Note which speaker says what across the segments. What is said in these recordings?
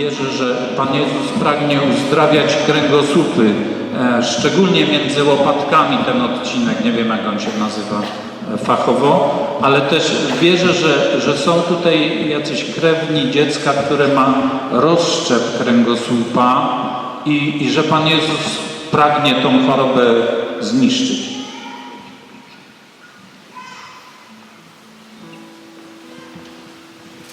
Speaker 1: wierzę, że Pan Jezus pragnie uzdrawiać kręgosłupy, e, szczególnie między łopatkami ten odcinek, nie wiem jak on się nazywa e, fachowo, ale też wierzę, że, że są tutaj jacyś krewni dziecka, które ma rozszczep kręgosłupa i, i że Pan Jezus pragnie tą chorobę zniszczyć.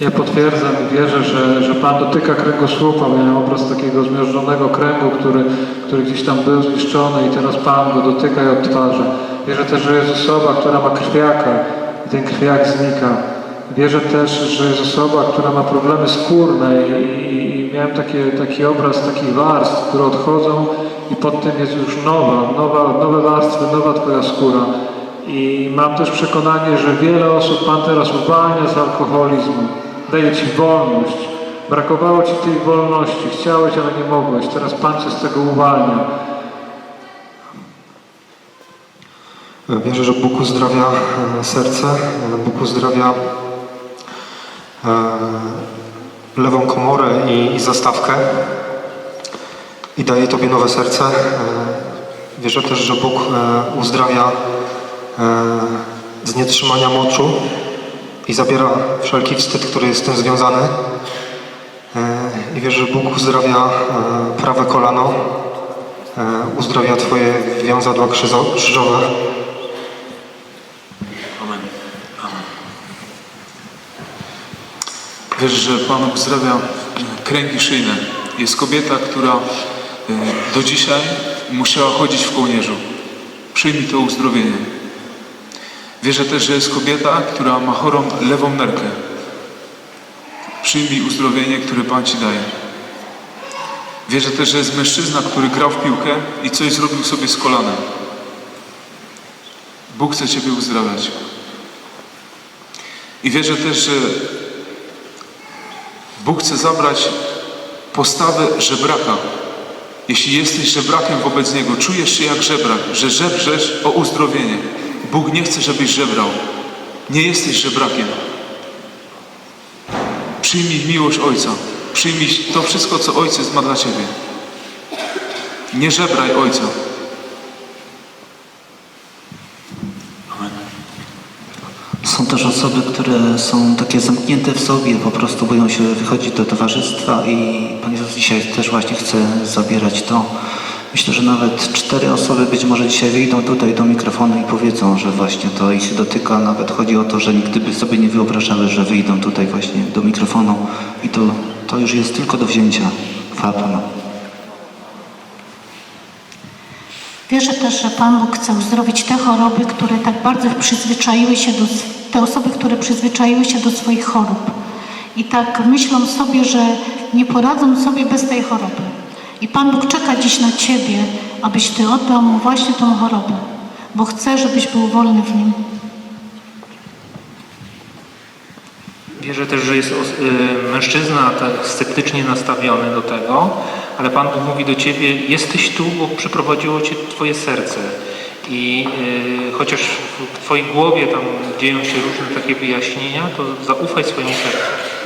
Speaker 2: Ja potwierdzam i wierzę, że, że Pan dotyka kręgosłupa. Miałem obraz takiego zmiażdżonego kręgu, który, który gdzieś tam był zniszczony i teraz Pan go dotyka i odtwarza. Wierzę też, że jest osoba, która ma krwiaka i ten krwiak znika. Wierzę też, że jest osoba, która ma problemy skórne i, i, i miałem takie, taki obraz takich warstw, które odchodzą i pod tym jest już nowa, nowa, nowe warstwy, nowa Twoja skóra. I mam też przekonanie, że wiele osób Pan teraz uwalnia z alkoholizmu. Daje Ci wolność. Brakowało Ci tej wolności. Chciałeś, ale nie mogłeś. Teraz Pan Cię z tego uwalnia.
Speaker 3: Wierzę, że Bóg uzdrawia e, serce, e, Bóg uzdrawia e, lewą komorę i, i zastawkę i daje Tobie nowe serce. Wierzę też, że Bóg uzdrawia z nietrzymania moczu i zabiera wszelki wstyd, który jest z tym związany. E, I wierzę, że Bóg uzdrawia e, prawe kolano, e, uzdrawia Twoje wiązadła krzyżowe.
Speaker 4: Amen. Amen. Wiesz, że Pan uzdrawia kręgi szyjne. Jest kobieta, która do dzisiaj musiała chodzić w kołnierzu. Przyjmij to uzdrowienie. Wierzę też, że jest kobieta, która ma chorą lewą nerkę. Przyjmij uzdrowienie, które Pan Ci daje. Wierzę też, że jest mężczyzna, który grał w piłkę i coś zrobił sobie z kolanem. Bóg chce Ciebie uzdrawiać. I wierzę też, że Bóg chce zabrać postawę żebraka. Jeśli jesteś żebrakiem wobec Niego, czujesz się jak żebrak, że żebrzesz o uzdrowienie. Bóg nie chce, żebyś żebrał. Nie jesteś żebrakiem. Przyjmij miłość Ojca. Przyjmij to wszystko, co Ojciec ma dla Ciebie. Nie żebraj Ojca.
Speaker 5: Są też osoby, które są takie zamknięte w sobie, po prostu boją się wychodzić do towarzystwa i Pan Jezus dzisiaj też właśnie chce zabierać to. Myślę, że nawet cztery osoby być może dzisiaj wyjdą tutaj do mikrofonu i powiedzą, że właśnie to ich dotyka. Nawet chodzi o to, że nigdy by sobie nie wyobrażały, że wyjdą tutaj właśnie do mikrofonu i to, to już jest tylko do wzięcia. Chwała Panu.
Speaker 6: Wierzę też, że Pan Bóg chce uzdrowić te choroby, które tak bardzo przyzwyczaiły się do, te osoby, które przyzwyczaiły się do swoich chorób. I tak myślą sobie, że nie poradzą sobie bez tej choroby. I Pan Bóg czeka dziś na Ciebie, abyś Ty oddał Mu właśnie tą chorobę, bo chce, żebyś był wolny w Nim.
Speaker 7: Wierzę też, że jest y, mężczyzna tak sceptycznie nastawiony do tego, ale Pan Bóg mówi do Ciebie, jesteś tu, bo przyprowadziło Cię Twoje serce. I y, chociaż w Twojej głowie tam dzieją się różne takie wyjaśnienia, to zaufaj swojemu sercu.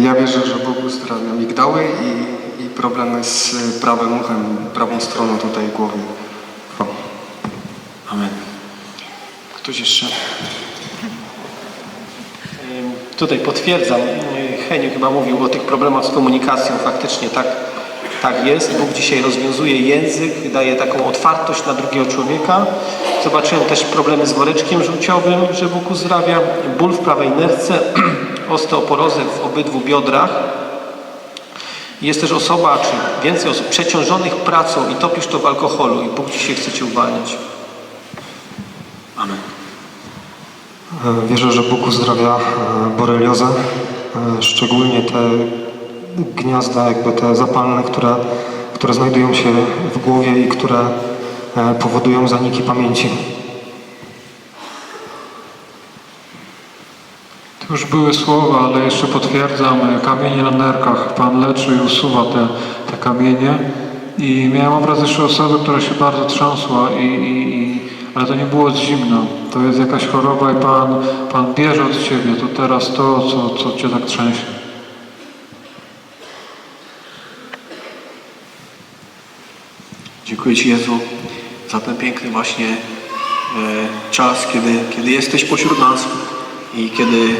Speaker 3: Ja wierzę, że Bóg uzdrawia migdały i, i problemy z prawym uchem, prawą stroną tutaj głowy. O.
Speaker 4: Amen. Ktoś jeszcze?
Speaker 8: Tutaj potwierdzam, Heniu chyba mówił o tych problemach z komunikacją, faktycznie tak, tak jest. Bóg dzisiaj rozwiązuje język, daje taką otwartość na drugiego człowieka. Zobaczyłem też problemy z woreczkiem żółciowym, że Bóg uzdrawia, ból w prawej nerce, osteoporozę w obydwu biodrach. Jest też osoba, czy więcej osób przeciążonych pracą i topisz to w alkoholu i Bóg dzisiaj chce Cię uwalniać.
Speaker 4: Amen.
Speaker 3: E, Wierzę, że Bóg uzdrawia e, boreliozę, e, szczególnie te gniazda, jakby te zapalne, które, które znajdują się w głowie i które powodują zaniki pamięci.
Speaker 2: Już były słowa, ale jeszcze potwierdzam, kamienie na nerkach. Pan leczy i usuwa te, te kamienie. I miałem obraz jeszcze osoby, która się bardzo trząsła i, i, i ale to nie było z zimna. To jest jakaś choroba i Pan, Pan bierze od Ciebie to teraz to, co, co Cię tak trzęsie.
Speaker 8: Dziękuję Ci Jezu za ten piękny właśnie e, czas, kiedy, kiedy jesteś pośród nas i kiedy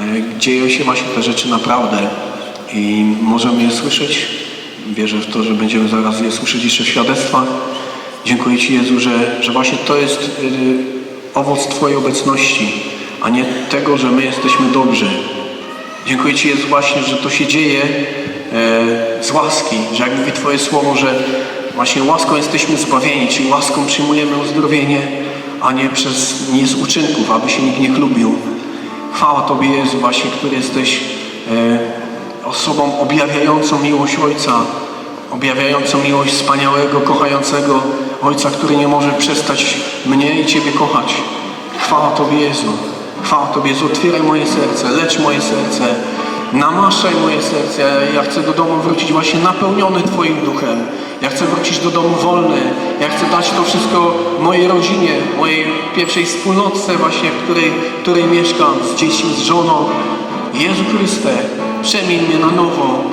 Speaker 8: e, dzieją się właśnie te rzeczy naprawdę i możemy je słyszeć. Wierzę w to, że będziemy zaraz je słyszeć jeszcze w świadectwach. Dziękuję Ci Jezu, że, że właśnie to jest e, owoc Twojej obecności, a nie tego, że my jesteśmy dobrzy. Dziękuję Ci Jezu właśnie, że to się dzieje e, z łaski, że jak mówi Twoje słowo, że właśnie łaską jesteśmy zbawieni, czyli łaską przyjmujemy uzdrowienie, a nie przez nie z uczynków, aby się nikt nie chlubił. Chwała Tobie Jezu właśnie, który jesteś e, osobą objawiającą miłość Ojca, objawiającą miłość wspaniałego, kochającego Ojca, który nie może przestać mnie i Ciebie kochać. Chwała Tobie Jezu. Chwała Tobie Jezu. Otwieraj moje serce, lecz moje serce. Namaszczaj moje serce. Ja- Ja chcę do domu wrócić właśnie napełniony Twoim duchem. Ja chcę wrócić do domu wolny. Ja chcę dać to wszystko mojej rodzinie, mojej pierwszej wspólnotce właśnie, w której, w której mieszkam, z dziećmi, z żoną. Jezu Chryste, przemień mnie na nowo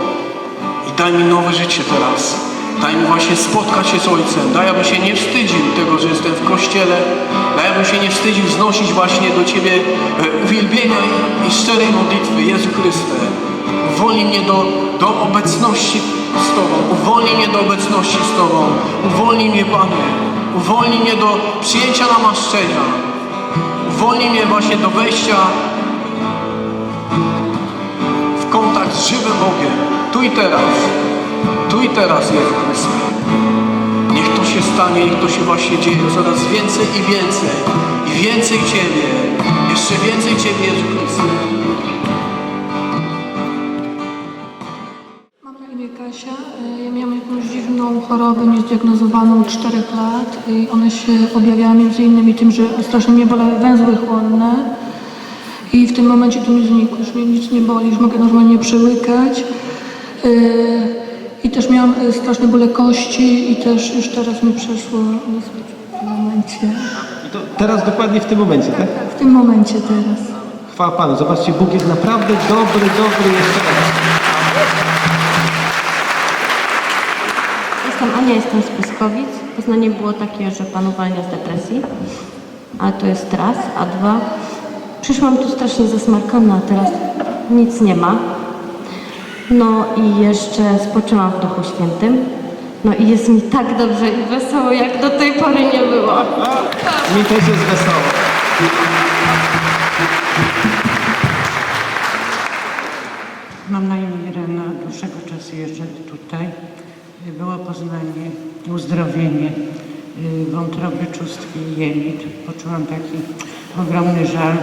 Speaker 8: i daj mi nowe życie teraz. Daj mi właśnie spotkać się z Ojcem. Daj, abym się nie wstydził tego, że jestem w Kościele. Daj, abym się nie wstydził wznosić właśnie do Ciebie e, uwielbienia i, szczerej modlitwy. Jezu Chryste, uwolnij mnie do, do obecności z Tobą. Uwolnij mnie do obecności z Tobą. Uwolnij mnie, Panie. Uwolnij mnie do przyjęcia namaszczenia. Uwolnij mnie właśnie do wejścia w kontakt z żywym Bogiem. Tu i teraz. Tu i teraz, Jezu Chryste. Niech to się stanie, niech to się właśnie dzieje coraz więcej i więcej. I więcej Ciebie. Jeszcze więcej Ciebie, Jezu Chryste.
Speaker 9: Mam na imię Kasia. E, Ja miałam jakąś dziwną chorobę niezdiagnozowaną od 4 lat i ona się objawia między innymi tym, że strasznie mnie bolały węzły chłonne i w tym momencie to mi znikło, już mnie nic nie boli, już mogę normalnie przełykać. E, I też miałam e, straszne bóle kości i też już teraz mi przeszło w tym momencie.
Speaker 8: I to teraz dokładnie w tym momencie, tak?
Speaker 9: W tym momencie teraz.
Speaker 8: Chwała Panu. Zobaczcie, Bóg jest naprawdę dobry, dobry jeszcze raz.
Speaker 10: Jestem Ania, jestem z Pyskowic. Poznanie było takie, że pan uwalnia z depresji, ale to jest raz, a dwa. Przyszłam tu strasznie zasmarkana, a teraz nic nie ma. No i jeszcze spoczęłam w Duchu Świętym. No i jest mi tak dobrze i wesoło, jak do tej pory nie było.
Speaker 8: Mi też jest wesoło.
Speaker 11: Mam na imię Irena, od dłuższego czasu jeżdżę tutaj. Było poznanie, uzdrowienie y, wątroby, czustki i jelit. Poczułam taki ogromny żal,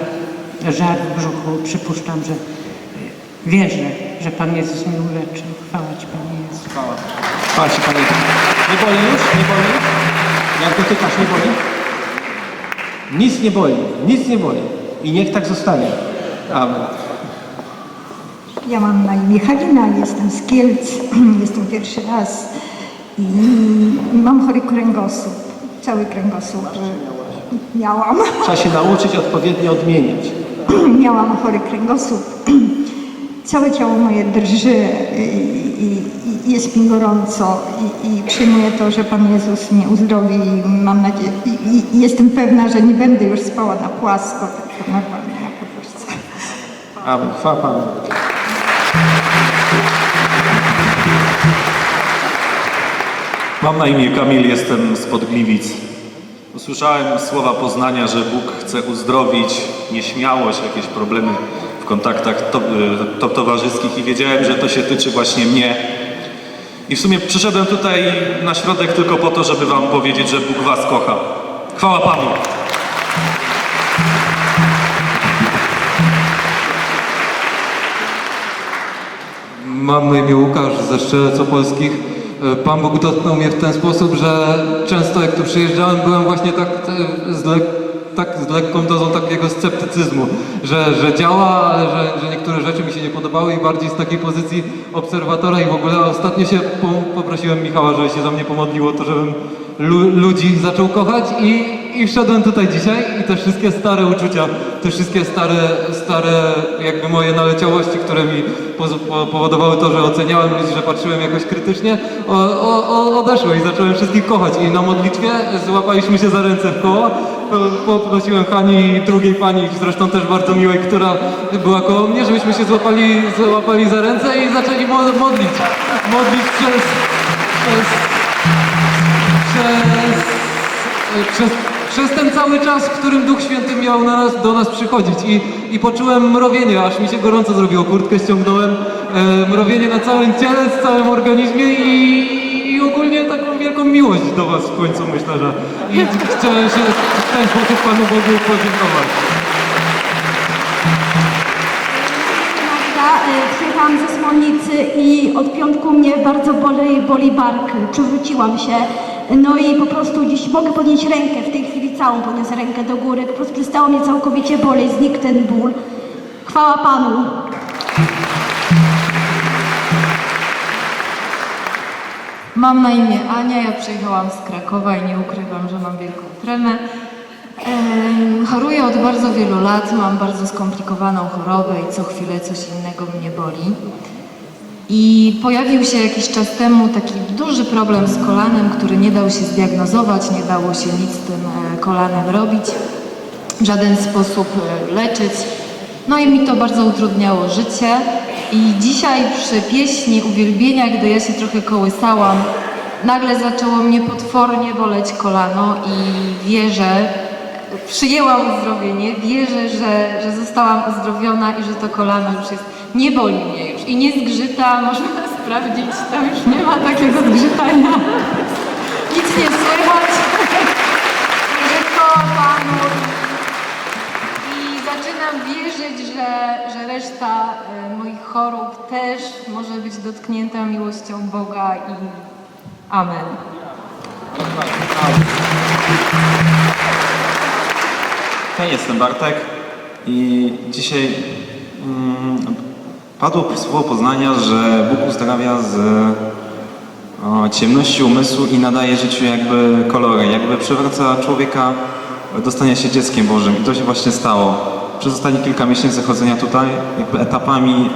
Speaker 11: żar w brzuchu. Przypuszczam, że wierzę, że Pan Jezus mnie uleczył. Chwała Ci, Panie Jezu.
Speaker 8: Chwała. Chwała Ci, Panie. Nie boli już? Nie boli? Jak dotykasz, nie boli? Nic nie boli. Nic nie boli. I niech tak zostanie. Amen.
Speaker 12: Ja mam na imię Halina, jestem z Kielc, jestem pierwszy raz i mam chory kręgosłup, cały kręgosłup e, miałam.
Speaker 8: Trzeba się nauczyć odpowiednio odmieniać.
Speaker 12: Miałam chory kręgosłup, całe ciało moje drży i, i, i jest mi gorąco i, i przyjmuję to, że Pan Jezus mnie uzdrowi i mam nadzieję, i, i, jestem pewna, że nie będę już spała na płasko, tylko normalnie na poduszce.
Speaker 8: Amen. Chwała Panu.
Speaker 13: Mam na imię Kamil, jestem z Podgliwic. Usłyszałem słowa poznania, że Bóg chce uzdrowić nieśmiałość, jakieś problemy w kontaktach to, y, to, towarzyskich i wiedziałem, że to się tyczy właśnie mnie. I w sumie przyszedłem tutaj na środek tylko po to, żeby wam powiedzieć, że Bóg was kocha. Chwała Panu!
Speaker 14: Mam na imię Łukasz ze Strzelec Opolskich. E, Pan Bóg dotknął mnie w ten sposób, że często jak tu przyjeżdżałem, byłem właśnie tak e, z, tak z lekką dozą takiego sceptycyzmu, że, że działa, ale że, że niektóre rzeczy mi się nie podobały i bardziej z takiej pozycji obserwatora. I w ogóle ostatnio się po, poprosiłem Michała, żeby się za mnie pomodliło, to żebym lu, ludzi zaczął kochać. I i wszedłem tutaj dzisiaj i te wszystkie stare uczucia, te wszystkie stare, stare jakby moje naleciałości, które mi poz- po- powodowały to, że oceniałem ludzi, że patrzyłem jakoś krytycznie, o, o, o, odeszły i zacząłem wszystkich kochać. I na modlitwie złapaliśmy się za ręce w koło, Po- poprosiłem Hani, drugiej pani, zresztą też bardzo miłej, która była koło mnie, żebyśmy się złapali, złapali za ręce i zaczęli mo- modlić. Modlić przez, przez przez, przez, przez ten cały czas, w którym Duch Święty miał na nas, do nas przychodzić i, i poczułem mrowienie, aż mi się gorąco zrobiło, kurtkę ściągnąłem, e, mrowienie na całym ciele, w całym organizmie i, i ogólnie taką wielką miłość do Was w końcu myślę, że i chciałem się w ten sposób Panu Bogu podziękować.
Speaker 15: Magda, y, przyjechałam ze Smolnicy i od piątku mnie bardzo boli, boli bark. Przewróciłam się. No i po prostu dziś mogę podnieść rękę, w tej chwili całą podniosę rękę do góry. Po prostu przestało mnie całkowicie boleć, znikł ten ból. Chwała Panu.
Speaker 16: Mam na imię Ania, ja przyjechałam z Krakowa i nie ukrywam, że mam wielką tremę. Em, Choruję od bardzo wielu lat, mam bardzo skomplikowaną chorobę i co chwilę coś innego mnie boli. I pojawił się jakiś czas temu taki duży problem z kolanem, który nie dał się zdiagnozować, nie dało się nic z tym e, kolanem robić, w żaden sposób e, leczyć. No i mi to bardzo utrudniało życie. I dzisiaj przy pieśni uwielbienia, gdy ja się trochę kołysałam, nagle zaczęło mnie potwornie boleć kolano i wierzę, przyjęłam uzdrowienie, wierzę, że, że zostałam uzdrowiona i że to kolano już jest, nie boli mnie już i nie zgrzyta, można sprawdzić, tam już nie ma takiego zgrzytania. Nic nie słychać. Chwała Panu. Zaczynam wierzyć, że, że reszta e, moich chorób też może być dotknięta miłością Boga i Amen.
Speaker 13: Hej, jestem Bartek i dzisiaj mm, padło słowo poznania, że Bóg uzdrawia z o, ciemności umysłu i nadaje życiu jakby kolory, jakby przywraca człowieka do stania się dzieckiem Bożym i to się właśnie stało. Przez ostatnie kilka miesięcy chodzenia tutaj jakby etapami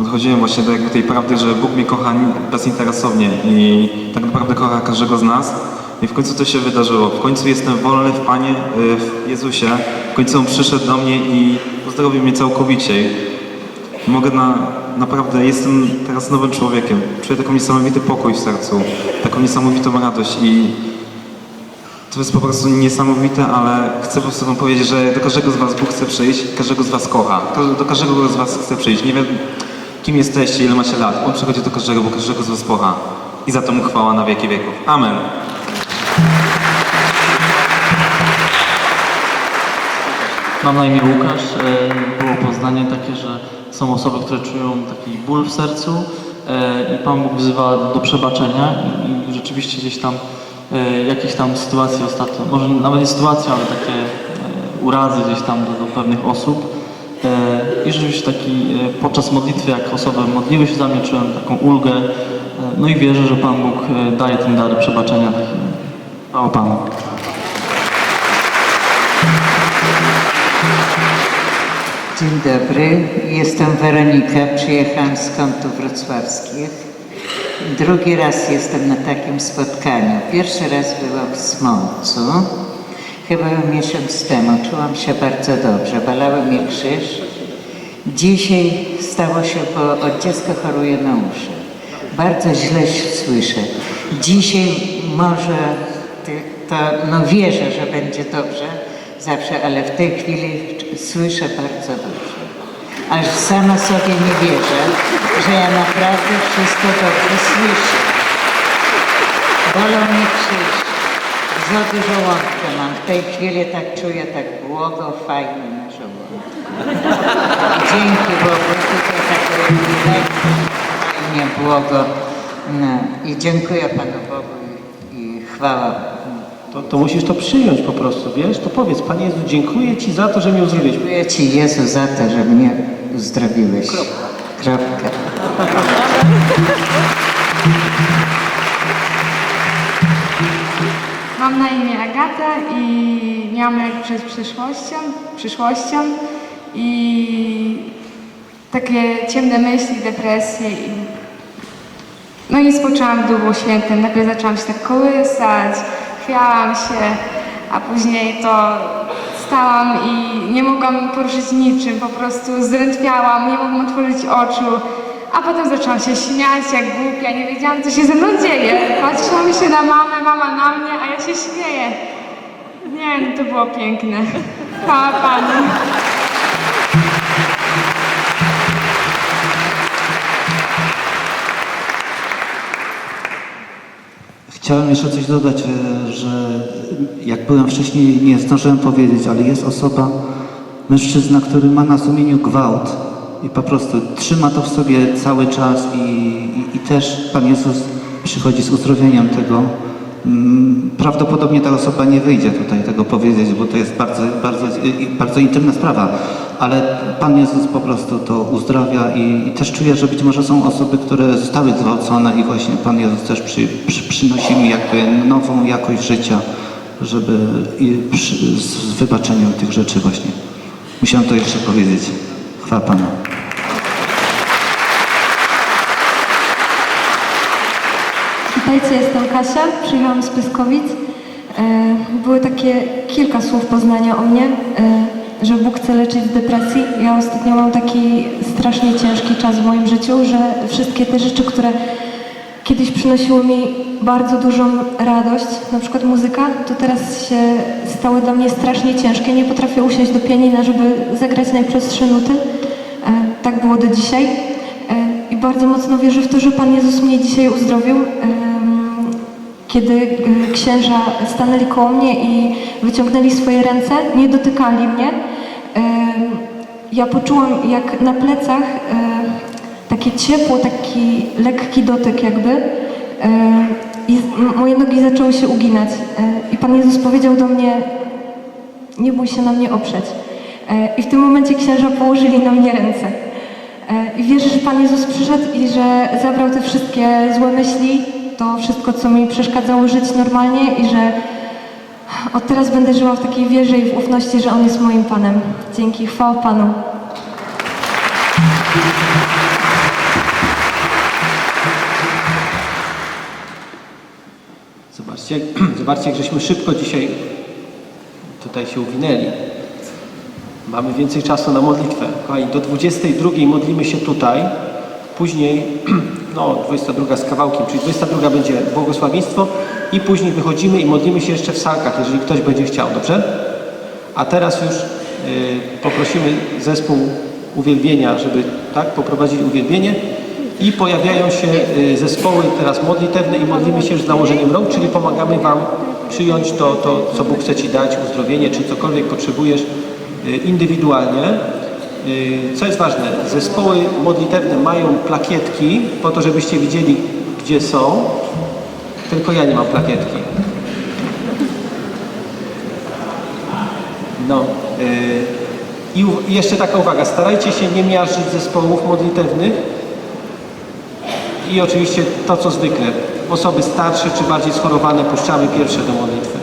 Speaker 13: e, dochodziłem właśnie do jakby tej prawdy, że Bóg mnie kocha bezinteresownie i tak naprawdę kocha każdego z nas. I w końcu to się wydarzyło. W końcu jestem wolny w Panie, y, w Jezusie. W końcu On przyszedł do mnie i uzdrowił mnie całkowicie. Mogę na, naprawdę, jestem teraz nowym człowiekiem. Czuję taką niesamowity pokój w sercu, taką niesamowitą radość i to jest po prostu niesamowite, ale chcę po prostu wam powiedzieć, że do każdego z was Bóg chce przyjść, każdego z was kocha. Do każdego z was chce przyjść. Nie wiem, kim jesteście, ile macie lat. On przychodzi do każdego, bo każdego z was kocha. I za to mu chwała na wieki wieków. Amen.
Speaker 17: Mam na imię Łukasz. E, Było poznanie takie, że są osoby, które czują taki ból w sercu e, i Pan Bóg wzywa do przebaczenia i rzeczywiście gdzieś tam e, jakieś tam sytuacje ostatnio, może nawet nie sytuacje, ale takie e, urazy gdzieś tam do, do pewnych osób. E, I rzeczywiście taki podczas modlitwy, jak osoby modliły się za mnie, czułem taką ulgę. No i wierzę, że Pan Bóg daje ten dar przebaczenia. Chwała Panu.
Speaker 18: Dzień dobry, jestem Weronika, przyjechałam z kątów wrocławskich. Drugi raz jestem na takim spotkaniu. Pierwszy raz byłam w Smolcu, chyba miesiąc temu. Czułam się bardzo dobrze, balały mnie krzyż. Dzisiaj stało się, bo od choruję na uszy. Bardzo źle słyszę. Dzisiaj może to, no wierzę, że będzie dobrze zawsze, ale w tej chwili słyszę bardzo dobrze. Aż sama sobie nie wierzę, że ja naprawdę wszystko dobrze słyszę. Bolą mnie krzyż. Za dużo łąkę mam. W tej chwili tak czuję, tak błogo, fajnie na żołądku. Dzięki Bogu, tutaj tak fajnie, błogo. No. I dziękuję Panu Bogu i, i chwała
Speaker 8: To, to musisz to przyjąć po prostu, wiesz? To powiedz, Panie Jezu, dziękuję Ci za to, że mnie uzdrowiłeś.
Speaker 18: Dziękuję Ci Jezu za to, że mnie uzdrowiłeś. Kropka.
Speaker 19: Mam na imię Agata i miałam lęk przed przyszłością, przyszłością i takie ciemne myśli, depresje. I... No i spoczęłam w Duchu Świętym. Najpierw zaczęłam się tak kołysać, chwiałam się, a później to stałam i nie mogłam poruszyć niczym, po prostu zdrętwiałam, nie mogłam otworzyć oczu. A potem zaczęłam się śmiać jak głupia, nie wiedziałam co się ze mną dzieje. Patrzyłam się na mamę, mama na mnie, a ja się śmieję. Nie, no to było piękne. Chwała Panu.
Speaker 5: Chciałem jeszcze coś dodać, e, że jak byłem wcześniej, nie zdążyłem powiedzieć, ale jest osoba, mężczyzna, który ma na sumieniu gwałt i po prostu trzyma to w sobie cały czas i, i, i też Pan Jezus przychodzi z uzdrowieniem tego. Mm, Prawdopodobnie ta osoba nie wyjdzie tutaj tego powiedzieć, bo to jest bardzo, bardzo, bardzo intymna sprawa, ale Pan Jezus po prostu to uzdrawia i, i też czuję, że być może są osoby, które zostały zgwałcone i właśnie Pan Jezus też przy, przy, przynosi mi jakby nową jakość życia, żeby przy, z wybaczeniem tych rzeczy właśnie. Musiałem to jeszcze powiedzieć. Chwała Panu.
Speaker 20: Witajcie, jestem Kasia, przyjechałam z Pyskowic. E, Były takie kilka słów poznania o mnie, e, że Bóg chce leczyć z depresji. Ja ostatnio mam taki strasznie ciężki czas w moim życiu, że wszystkie te rzeczy, które kiedyś przynosiły mi bardzo dużą radość, na przykład muzyka, to teraz się stały dla mnie strasznie ciężkie. Nie potrafię usiąść do pianina, żeby zagrać najprostsze nuty. E, Tak było do dzisiaj. E, I bardzo mocno wierzę w to, że Pan Jezus mnie dzisiaj uzdrowił. Kiedy e, księża stanęli koło mnie i wyciągnęli swoje ręce, nie dotykali mnie, ja poczułam jak na plecach takie ciepło, taki lekki dotyk jakby i moje nogi zaczęły się uginać. I Pan Jezus powiedział do mnie, nie bój się na mnie oprzeć. E, I w tym momencie księża położyli na mnie ręce. E, I wierzę, że Pan Jezus przyszedł i że zabrał te wszystkie złe myśli, to wszystko, co mi przeszkadzało żyć normalnie i że od teraz będę żyła w takiej wierze i w ufności, że On jest moim Panem. Dzięki, chwała Panu.
Speaker 18: Zobaczcie, zobaczcie, jak żeśmy szybko dzisiaj tutaj się uwinęli. Mamy więcej czasu na modlitwę. Kochani, do 22 modlimy się tutaj. Później, no 22 z kawałkiem, czyli 22 będzie błogosławieństwo i później wychodzimy i modlimy się jeszcze w salkach, jeżeli ktoś będzie chciał, dobrze? A teraz już y, poprosimy zespół uwielbienia, żeby tak poprowadzili uwielbienie i pojawiają się y, zespoły teraz modlitewne i modlimy się z nałożeniem rąk, czyli pomagamy Wam przyjąć to, to co Bóg chce Ci dać, uzdrowienie, czy cokolwiek potrzebujesz y, indywidualnie. Y, Co jest ważne, zespoły modlitewne mają plakietki po to, żebyście widzieli, gdzie są. Tylko ja nie mam plakietki. No. y, I jeszcze taka uwaga, starajcie się nie miażdżyć zespołów modlitewnych i oczywiście to, co zwykle. Osoby starsze czy bardziej schorowane puszczamy pierwsze do modlitwy.